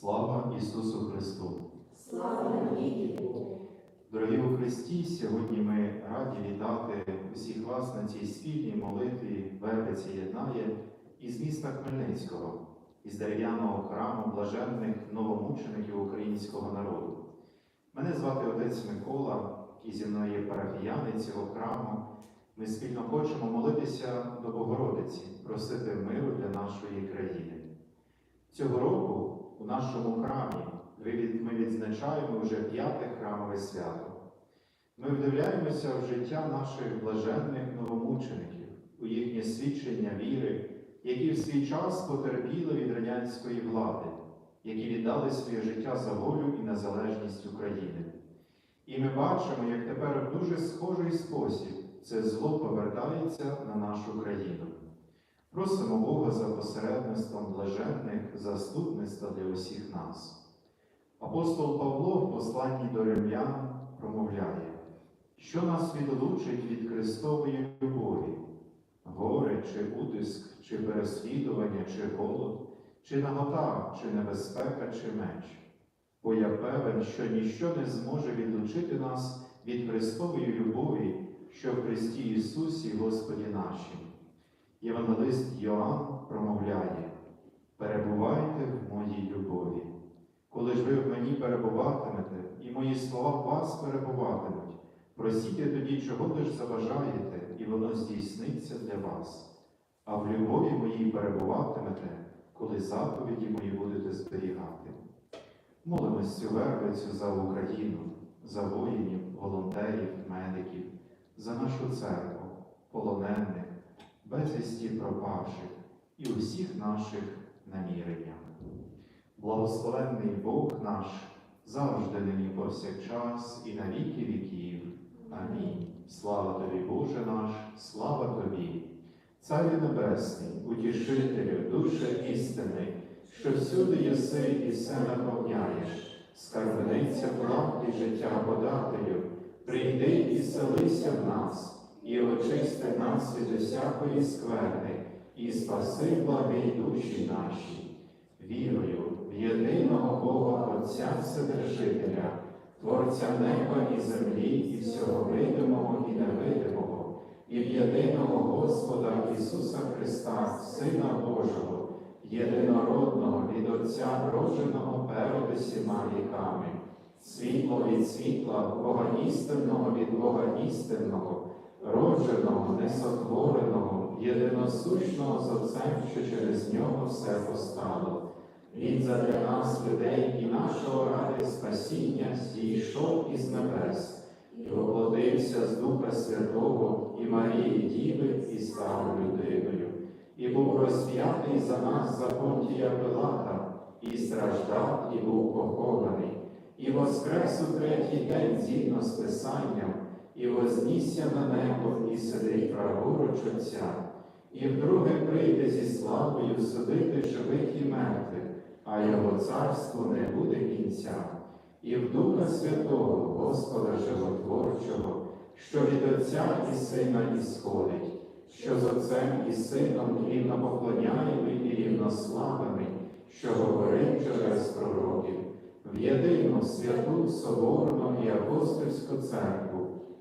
Слава Ісусу Христу! Слава Богу! Дорогі у Христі, сьогодні ми раді вітати усіх вас на цій спільній молитві Вервиці єднає із міста Хмельницького, із дерев'яного храму блаженних новомучеників українського народу. Мене звати отець Микола, і зі мною є парафіяни цього храму. Ми спільно хочемо молитися до Богородиці, просити миру для нашої країни. Цього року у нашому храмі ми відзначаємо вже п'яте храмове свято. Ми вдивляємося в життя наших блаженних новомучеників, у їхнє свідчення віри, які в свій час потерпіли від радянської влади, які віддали своє життя за волю і незалежність України. І ми бачимо, як тепер в дуже схожий спосіб це зло повертається на нашу країну. Просимо Бога за посередництвом блаженних заступництва для усіх нас. Апостол Павло в посланні до римлян промовляє, що нас відлучить від Христової любові, горе чи утиск, чи переслідування, чи голод, чи нагота, чи небезпека, чи меч. Бо я певен, що ніщо не зможе відлучити нас від Христової любові, що в Христі Ісусі Господі нашим. Євангелист Йоанн промовляє: перебувайте в моїй любові. Коли ж ви в мені перебуватимете, і мої слова в вас перебуватимуть, просіть тоді, чого лиш заважаєте, і воно здійсниться для вас. А в любові моїй перебуватимете, коли заповіді мої будете зберігати. Молимось цю вервицю за Україну, за воїнів, волонтерів, медиків, за нашу церкву, полонених, безвісті пропавших і усіх наших наміреннях. Благословенний Бог наш завжди нині повсякчас і на віки віків. Амінь. Слава тобі, Боже наш, слава тобі, Царю Небесний, утішителю, душе істини, що всюди єси і все наповняєш, скарбниця і життя подателю, прийди і селися в нас, і очисти нас від усякої скверни, і спаси благі душі наші. Вірую в єдиного Бога Отця Вседержителя, Творця неба і землі, і всього видимого і невидимого, і в єдиного Господа Ісуса Христа, Сина Божого, єдинородного від Отця, родженого перед усіма віками, світло від світла, Бога істинного від Бога істинного, родженого, несотвореного, єдиносущного з Отцем, що через нього все постало. Він задля нас, людей і нашого ради спасіння зійшов із небес і воплотився з Духа Святого і Марії Діви і став людиною, і був розп'ятий за нас за Понтія Пилата, і страждав, і був похований, і воскрес у третій день згідно з Писанням, і вознісся на небо, і сидить праворуч Отця, і вдруге прийде зі славою судити живих і мертвих а його царству не буде кінця, і в Духа Святого, Господа Животворчого, що від Отця і Сина ісходить, що з Отцем і Сином рівно поклоняємий і рівнославений, що говорив через пророків, в єдину святу Соборну і апостольську церкву,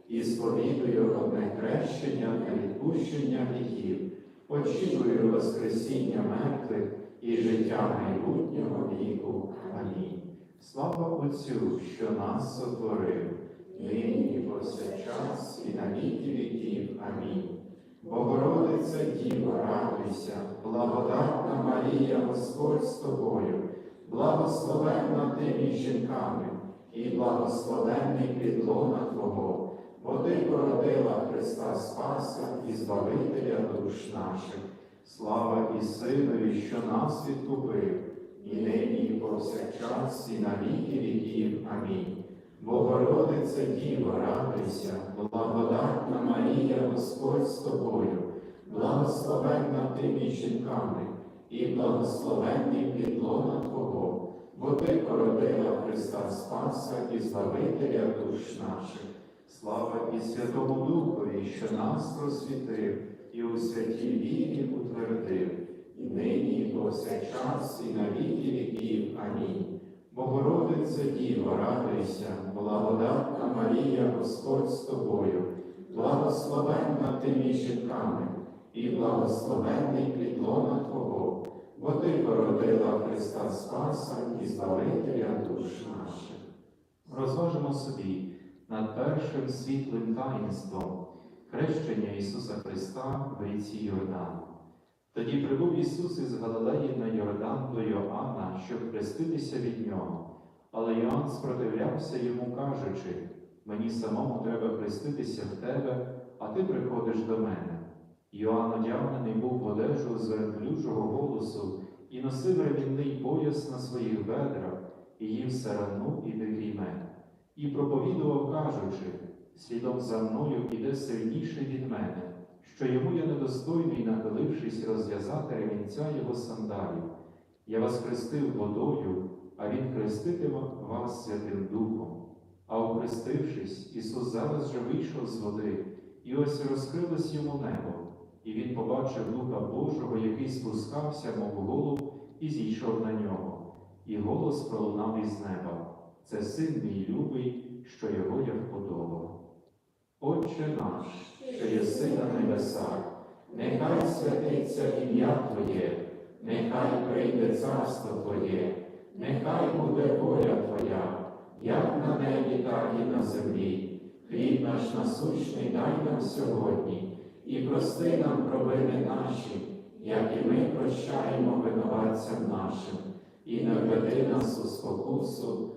і сповідую одне хрещення та відпущення гріхів, очікую Воскресіння мертвих і життя майбутнього віку. Амінь. Слава Отцю, що нас сотворив, нині і повсякчас, і на віки віків. Амінь. Богородиця Діво, радуйся, благодатна Марія, Господь з тобою, благословенна ти жінками, і благословенний підлона Твого, бо ти породила Христа Спаса і Збавителя душ наших. Слава і Синові, що нас відкупив, і нині, і повсякчас, і на віки віків. Амінь. Богородице Діво, радуйся, благодатна Марія, Господь з тобою, благословенна ти жінками, і благословенний підлона Твого, бо ти породила Христа Спаса і Збавителя душ наших. Слава і Святому Духові, що нас просвітив і у святій вірі утвердив, і нині, і повсякчас, і на віки віків. Амінь. Богородице Діво, радуйся, благодатна Марія, Господь з тобою, благословенна ти між жінками, і благословенний плідлона Твого, бо ти породила Христа Спаса і Збавителя душ наших. Розважимо собі над першим світлим таїнством хрещення Ісуса Христа в ріці Йордан. Тоді прибув Ісус із Галилеї на Йордан до Йоанна, щоб хреститися від нього. Але Йоанн спротивлявся йому, кажучи: Мені самому треба хреститися в тебе, а ти приходиш до мене. Йоанн одягнений був в одежу з верблюжого голосу і носив ремінний пояс на своїх бедрах, і їв сарану і дегрімен. І проповідував, кажучи: слідом за мною іде сильніший від мене, що йому я недостойний, нахилившись розв'язати ремінця його сандалів. Я вас хрестив водою, а він хреститиме вас Святим Духом. А охрестившись, Ісус зараз же вийшов з води, і ось розкрилось йому небо, і він побачив Духа Божого, який спускався, мов голуб, і зійшов на нього. І голос пролунав із неба. Це син мій любий, що його я вподобав. Отче наш, що єси на небесах, нехай святиться ім'я Твоє, нехай прийде царство Твоє, нехай буде воля Твоя, як на небі, так і на землі. Хліб наш насущний дай нам сьогодні, і прости нам провини наші, як і ми прощаємо винуватцям нашим, і не введи нас у спокусу,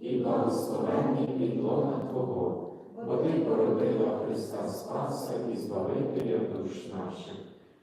і благословенний плід лона Твого, бо ти породила Христа Спаса і Збавителя душ наших.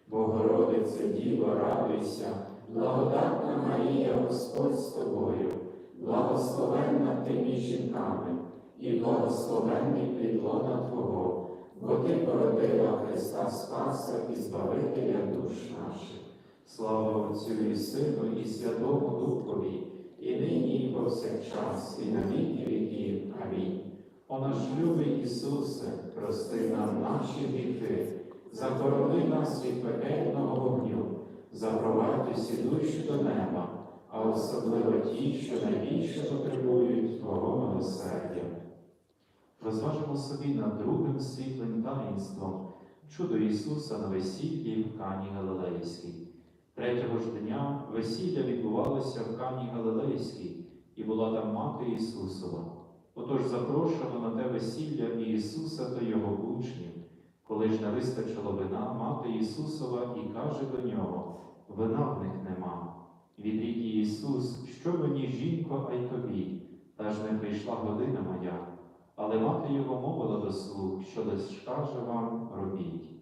Богородице Діво, радуйся, благодатна Марія, Господь з тобою, благословенна ти між жінками, і благословенний плід лона Твого, бо ти породила Христа Спаса і Збавителя душ наших. Слава Отцю і Сину, і Святому Духові, і нині, і повсякчас, і на віки віків. Амінь. О наш любий Ісусе, прости нам наші гріхи, захорони нас від пекельного вогню, запровадь усі душі до неба, а особливо ті, що найбільше потребують Твого милосердя. розважимо собі над другим світлим таїнством чудо Ісуса на весіллі в Кані Галилейській. Третього ж дня весілля відбувалося в Кані Галилейській, і була там мати Ісусова. Отож запрошено на те весілля і Ісуса та Його учнів. Коли ж не вистачило вина, мати Ісусова і каже до нього: Вина в них нема. Відрік їй Ісус, що мені, жінко, а й тобі, та ж не прийшла година моя. Але мати його мовила до слуг, що лиш каже вам робіть.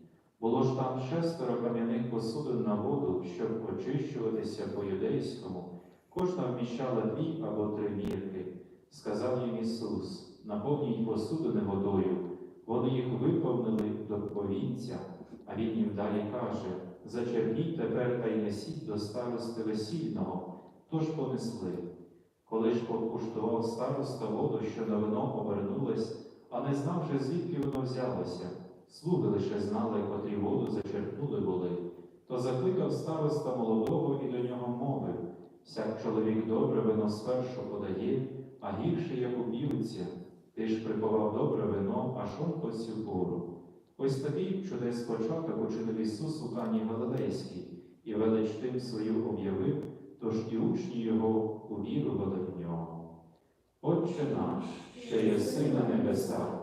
Було ж там шестеро кам'яних посудин на воду, щоб очищуватися по-юдейському, кожна вміщала дві або три мірки. Сказав їм Ісус: наповніть посудини водою. Вони їх виповнили до повінця, а він їм далі каже: Зачерпніть тепер та й несіть до старости весільного, тож понесли. Коли ж покуштував староста воду, що на вино повернулась, а не знав же, звідки воно взялося, слуги лише знали, котрі воду зачерпнули були, то закликав староста молодого і до нього мовив всяк чоловік добре вино спершу подає, а гірше, як уб'ються. Ти ж приховав добре вино, аж он по цю пору. Ось такий чудес початок учинив Ісус у Кані Галилейській, і велич тим свою об'явив, тож і учні його увірували в нього. Отче наш, що єси на небесах,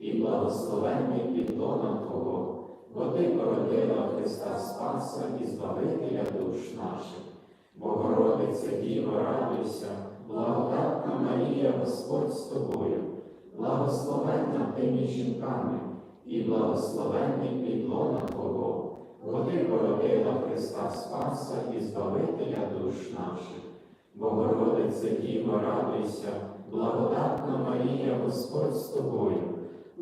і благословенний плід лона Твого, бо ти породила Христа Спаса і Збавителя душ наших. Богородице Діво, радуйся, благодатна Марія, Господь з тобою, благословенна ти жінками, і благословенний плід лона Твого, бо ти породила Христа Спаса і Збавителя душ наших. Богородице Діво, радуйся, благодатна Марія, Господь з тобою,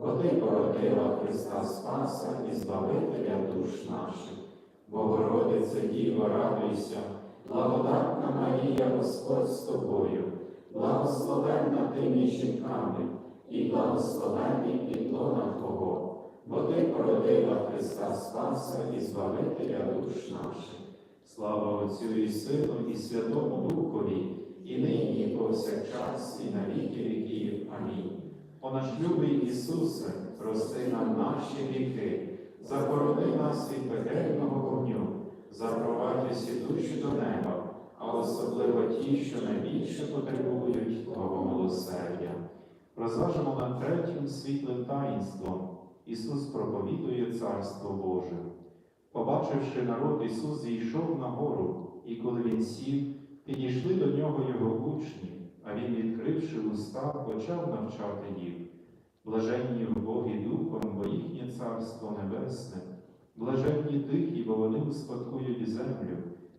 бо ти породила Христа Спаса і Збавителя душ наших. Богородице Діво, радуйся, благодатна Марія, Господь з тобою, благословенна ти між жінками, і благословенний плід лона Твого, бо ти породила Христа Спаса і Збавителя душ наших. Слава Отцю і Сину, і Святому Духові, і нині, і повсякчас, і на віки віків. Амінь. О наш любий Ісусе, прости нам наші гріхи, заборони нас від пекельного вогню, запровадь усі душі до неба, а особливо ті, що найбільше потребують Твого милосердя. Розважимо над третім світлим таїнством. Ісус проповідує Царство Боже. Побачивши народ, Ісус зійшов на гору, і коли Він сів, підійшли до нього Його учні, а Він, відкривши уста, почав навчати їх. Блаженні вбогі духом, бо їхнє Царство Небесне, блаженні тихі, бо вони успадкують землю,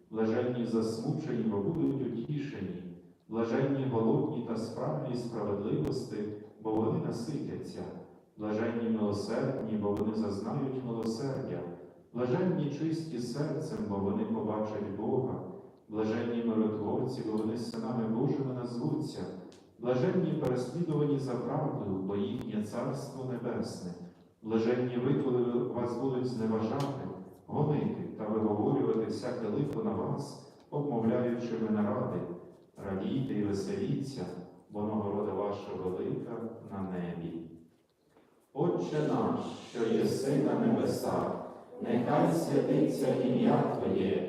блаженні засмучені, бо будуть утішені, блаженні голодні та справді справедливості, бо вони наситяться, блаженні милосердні, бо вони зазнають милосердя, блаженні чисті серцем, бо вони побачать Бога, блаженні миротворці, бо вони синами Божими назвуться, блаженні переслідувані за правду, бо їхнє Царство Небесне, блаженні ви, коли вас будуть зневажати, гонити та виговорювати всяке лихо на вас, обмовляючи ви наради, радійте і веселіться, бо нагорода ваша велика на небі. Отче наш, що єси на небесах, нехай святиться ім'я Твоє,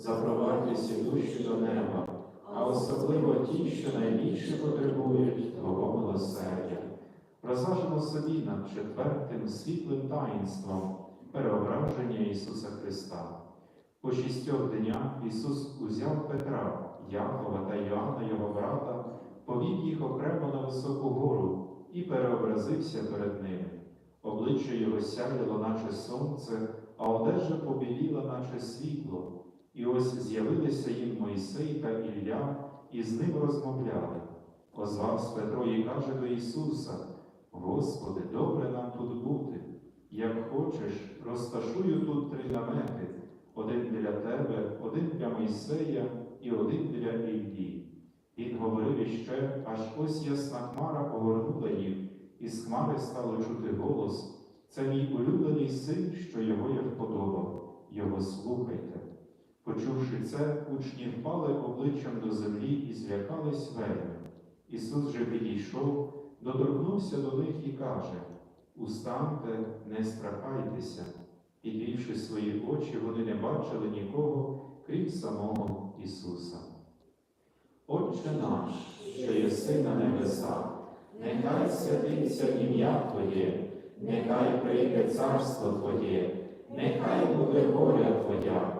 запровадь усі душі до неба, а особливо ті, що найбільше потребують Твого милосердя. Розважимо собі над четвертим світлим таїнством переображення Ісуса Христа. По шістьох днях Ісус узяв Петра, Якова та Йоанна, його брата, повів їх окремо на високу гору і переобразився перед ними. обличчя його сяяло, наче сонце, а одежа побіліла, наче світло. І ось з'явилися їм Мойсей та Ілля, і з ним розмовляли. Озвався Петро і каже до Ісуса: Господи, добре нам тут бути. Як хочеш, розташую тут три намети: один для тебе, один для Мойсея і один для Іллі. Він говорив іще, аж ось ясна хмара огорнула їх, і з хмари стало чути голос. Це мій улюблений син, що його я вподобав, його слухайте. Почувши це, учні впали обличчям до землі і злякались вельми. Ісус же підійшов, доторкнувся до них і каже: Устаньте, не страхайтеся. Підвівши свої очі, вони не бачили нікого, крім самого Ісуса. Отче наш, що єси на небесах, нехай святиться ім'я Твоє, нехай прийде царство Твоє, нехай буде воля Твоя,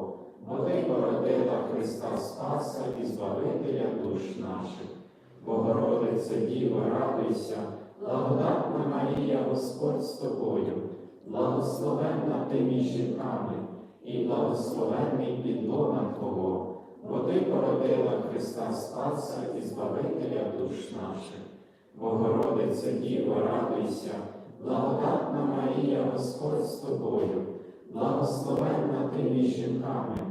бо ти породила Христа Спаса і Збавителя душ наших. Богородице Діво, радуйся, благодатна Марія, Господь з тобою, благословенна ти між жінками, і благословенний підлона Твого, бо ти породила Христа Спаса і Збавителя душ наших. Богородице Діво, радуйся, благодатна Марія, Господь з тобою, благословенна ти між жінками,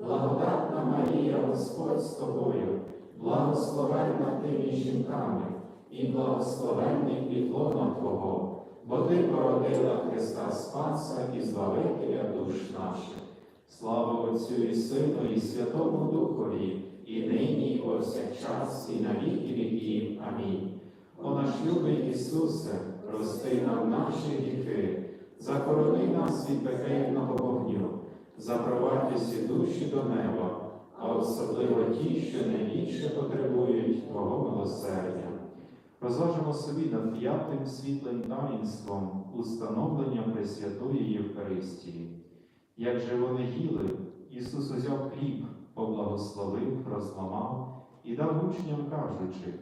благодатна Марія, Господь з тобою, благословенна ти між жінками, і благословенний підлона Твого, бо ти породила Христа Спаса і Збавителя душ наших. Слава Отцю і Сину, і Святому Духові, і нині, і повсякчас, і на віки віків. Амінь. О наш любий Ісусе, прости нам наші гріхи, закорони нас від пекельного вогню, запровадь усі душі до неба, а особливо ті, що найбільше потребують Твого милосердя. Розважимо собі над п'ятим світлим таїнством установлення Пресвятої Євхаристії. Як же вони їли, Ісус узяв хліб, поблагословив, розламав і дав учням, кажучи: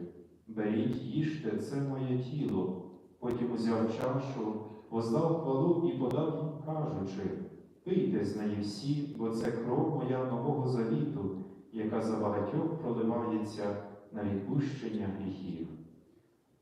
Беріть, їжте, це моє тіло. Потім узяв чашу, воздав хвалу і подав їм, кажучи: Пийте з неї всі, бо це кров моя нового завіту, яка за багатьох проливається на відпущення гріхів.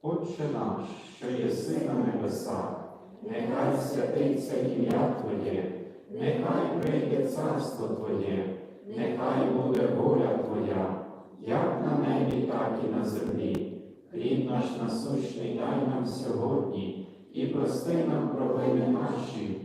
Отче наш, що єси на небесах, нехай святиться ім'я Твоє, нехай прийде царство Твоє, нехай буде воля Твоя, як на небі, так і на землі. Хліб наш насущний дай нам сьогодні, і прости нам провини наші,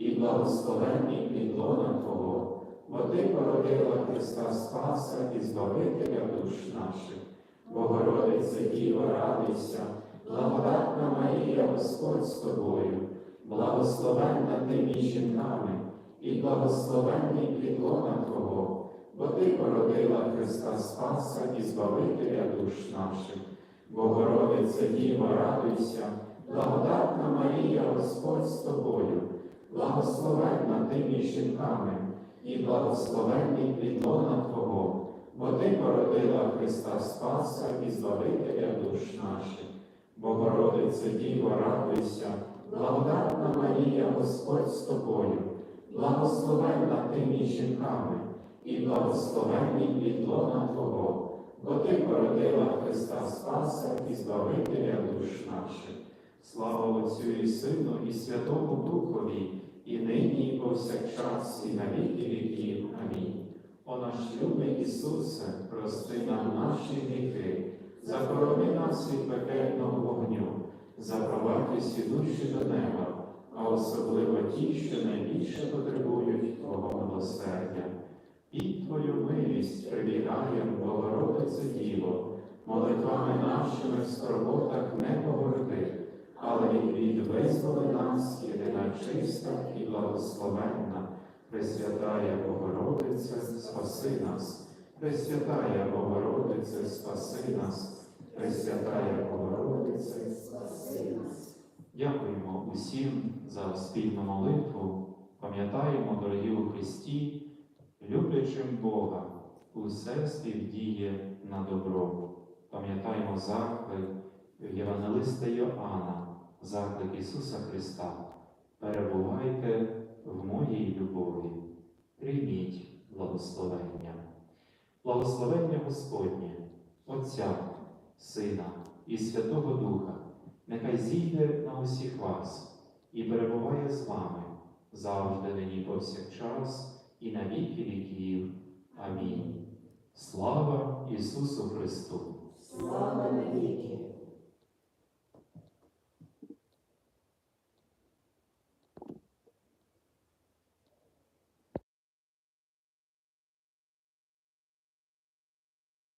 і благословенний плід лона Твого, бо ти породила Христа Спаса і Збавителя душ наших. Богородице Діво, радуйся, благодатна Марія, Господь з тобою, благословенна ти між жінками, і благословенний плід лона Твого, бо ти породила Христа Спаса і Збавителя душ наших. Богородице Діво, радуйся, благодатна Марія, Господь з тобою, благословенна ти між жінками, і благословенний плідлона Твого, бо ти породила Христа Спаса і Збавителя душ наших. Богородице Діво, радуйся, благодатна Марія, Господь з тобою, благословенна ти жінками, і благословенний плідлона Твого, бо ти породила Христа Спаса і Збавителя душ наших. Слава Отцю і Сину, і Святому Духові, і нині, і повсякчас, і на віки віків. Амінь. О наш любий Ісусе, прости нам наші гріхи, захорони нас від пекельного вогню, запровадь усі душі до неба, а особливо ті, що найбільше потребують Твого милосердя. Під Твою милість прибігаєм, Богородице Діво, молитвами нашими в скорботах не погорди, але від визволи нас, єдина чиста і благословенна, Пресвятая Богородице, спаси нас, Пресвятая Богородице, спаси нас, Пресвятая Богородице, Спаси нас. Дякуємо усім за спільну молитву. Пам'ятаємо, дорогі у Христі, люблячим Бога, усе співдіє на добро. Пам'ятаємо заклик Євангелиста Йоанна, заклик Ісуса Христа. Перебувайте в моїй любові, прийміть благословення. Благословення Господнє, Отця, Сина і Святого Духа, нехай зійде на усіх вас і перебуває з вами завжди нині повсякчас і на віки віків. Амінь. Слава Ісусу Христу! Слава